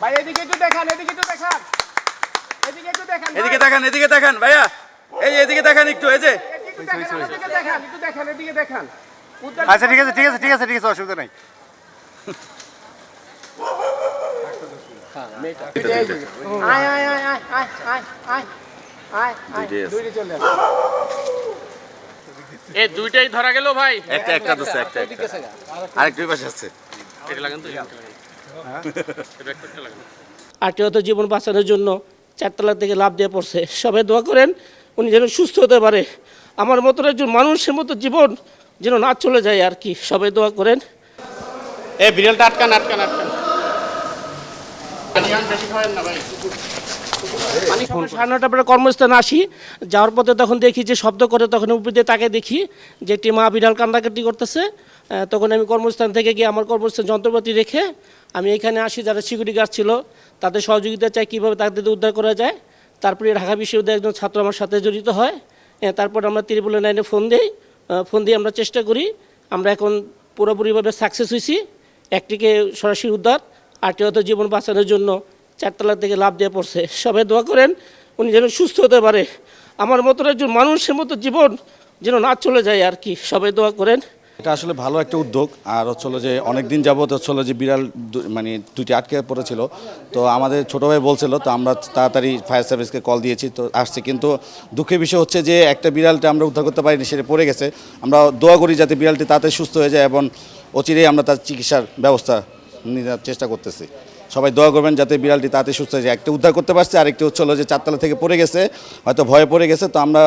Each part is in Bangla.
ভাই এদিকে একটু দেখান এদিকে একটু দেখান। এদিকে একটু দেখান এদিকে তাকান এদিকে তাকান ভাইয়া। এই এদিকে তাকান একটু এই যে। দেখান, একটু দেখান এদিকে দেখান। আচ্ছা ঠিক আছে ঠিক আছে ঠিক আছে ঠিক আছে অসুবিধা নাই। আয় আয় আয় আয় আয় আয় আয় আয়। দুইটা চলে আসে এ দুইটাই ধরা গেল ভাই। একটা একটা একটা একটা। আরেকটা ওই পাশে আছে। এটা লাগান তো এটা একটা জীবন বাঁচানোর জন্য চারতলা থেকে লাভ দিয়ে পড়ছে। সবাই দোয়া করেন উনি যেন সুস্থ হতে পারে। আমার মতো একজন মানুষের মতো জীবন যেন না চলে যায় আর কি। সবাই দোয়া করেন। এ বিড়ালটা আটকান আটকান আটকান। সাড়ে নটা পরে কর্মস্থানে আসি। যাওয়ার পথে তখন দেখি যে শব্দ করে তখন উপর তাকে দেখি যে একটি মা বিড়াল কান্দাকাটি করতেছে। তখন আমি কর্মস্থান থেকে গিয়ে আমার কর্মস্থান যন্ত্রপাতি রেখে আমি এখানে আসি, যারা সিকিউরিটি গার্ড ছিল, তাদের সহযোগিতা চাই কীভাবে তাদের উদ্ধার করা যায়। তারপরে ঢাকা বিশ্ববিদ্যালয়ের একজন ছাত্র আমার সাথে জড়িত হয়। তারপর আমরা ত্রিপুল নাইনে ফোন দিই। ফোন দিয়ে আমরা চেষ্টা করি। আমরা এখন পুরোপুরিভাবে সাকসেস হয়েছি। একটিকে সরাসরি উদ্ধার। আর্থিকগত জীবন বাঁচানোর জন্য চারতলা থেকে লাভ দিয়ে পড়ছে। সবাই দোয়া করেন, উনি যেন সুস্থ হতে পারে। আমার মতো একজন মানুষের মতো জীবন যেন না চলে যায় আর কি। সবাই দোয়া করেন। এটা আসলে ভালো একটা উদ্যোগ। আর হচ্ছিল যে অনেক দিন যাবত হচ্ছিল যে বিড়াল মানে দুটি আটকে পড়েছিল। তো আমাদের ছোটো ভাই বলছিল, তো আমরা তাড়াতাড়ি ফায়ার সার্ভিসকে কল দিয়েছি। তো আসছে। কিন্তু দুঃখের বিষয় হচ্ছে যে একটা বিড়ালটা আমরা উদ্ধার করতে পারিনি, সেটা পড়ে গেছে। আমরা দোয়া করি যাতে বিড়ালটি তাড়াতাড়ি সুস্থ হয়ে যায় এবং অচিরেই আমরা তার চিকিৎসার ব্যবস্থা নেওয়ার চেষ্টা করতেছি। সবাই দোয়া করবেন যাতে বিড়ালটি তাড়াতাড়ি সুস্থ হয়ে যায়। একটা উদ্ধার করতে পারছে, আরেকটি হচ্ছিল যে চারতলা থেকে পড়ে গেছে, হয়তো ভয়ে পড়ে গেছে। তো আমরা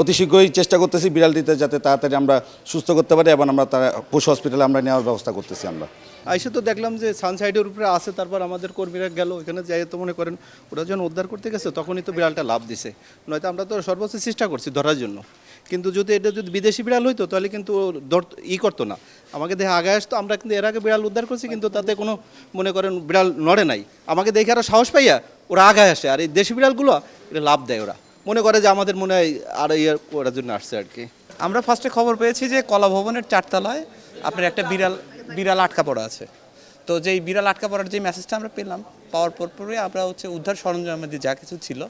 অতি শীঘ্রই চেষ্টা করতেছি বিড়ালটিতে যাতে তাড়াতাড়ি আমরা সুস্থ করতে পারি এবং আমরা তারা পশু হসপিটালে আমরা নেওয়ার ব্যবস্থা করতেছি আমরা। আইসে তো দেখলাম যে সানসাইডের উপরে আসে তারপর আমাদের কর্মীরা গেল ওখানে যাই তো মনে করেন, ওরা যখন উদ্ধার করতে গেছে, তখনই তো বিড়ালটা লাভ দিছে। নয়তো আমরা তো সর্বোচ্চ চেষ্টা করছি ধরার জন্য। কিন্তু যদি এটা যদি বিদেশি বিড়াল হইতো, তাহলে কিন্তু ই করতো না। আমাকে দেখে আগে আসতো। আমরা কিন্তু এর আগে বিড়াল উদ্ধার করছি, কিন্তু তাতে কোনো মনে করেন বিড়াল নড়ে নাই। আমাকে দেখে আরও সাহস পাইয়া ওরা আগায় আসে। আর এই দেশি বিড়ালগুলো, এটা লাভ দেয় ওরা। মনে করে যে আমাদের মনে হয় আর ইয়ে করার জন্য আসছে আর কি। আমরা ফার্স্টে খবর পেয়েছি যে কলা ভবনের চারতলায় আপনার একটা বিড়াল বিড়াল আটকা পড়া আছে। তো যেই বিড়াল আটকা পড়ার যে মেসেজটা আমরা পেলাম, পাওয়ার পর পরে আমরা হচ্ছে উদ্ধার সরঞ্জামের যা কিছু ছিল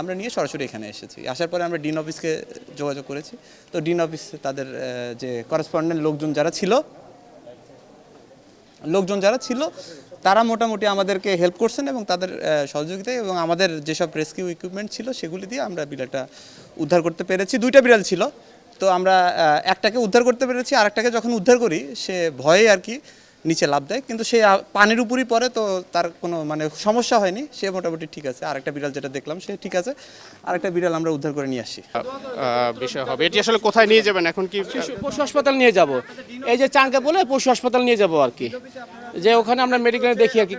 আমরা নিয়ে সরাসরি এখানে এসেছি। আসার পরে আমরা ডিন অফিসকে যোগাযোগ করেছি। তো ডিন অফিস তাদের যে করেসপন্ডেন্ট লোকজন যারা ছিল, লোকজন যারা ছিল, তারা মোটামুটি আমাদেরকে হেল্প করছেন এবং তাদের সহযোগিতায় এবং আমাদের যেসব রেস্কিউ ইকুইপমেন্ট ছিল, সেগুলি দিয়ে আমরা বিড়ালটা উদ্ধার করতে পেরেছি। দুইটা বিড়াল ছিল। তো আমরা একটাকে উদ্ধার করতে পেরেছি আর একটাকে যখন উদ্ধার করি, সে ভয়ে আর কি নিচে লাভ দেয়। কিন্তু সে পানির উপরই পড়ে তো তার কোনো মানে সমস্যা হয়নি। সে মোটামুটি ঠিক আছে। আরেকটা বিড়াল যেটা দেখলাম সে ঠিক আছে। আরেকটা বিড়াল আমরা উদ্ধার করে নিয়ে আসি। আহ, বিষয় হবে। এটি আসলে কোথায় নিয়ে যাবেন? এখন কি পশু হাসপাতাল নিয়ে যাব। এই যে চাঁদকে বলে পশু হাসপাতাল নিয়ে যাব আর কি। যে ওখানে আমরা মেডিকেলে দেখি আর কি।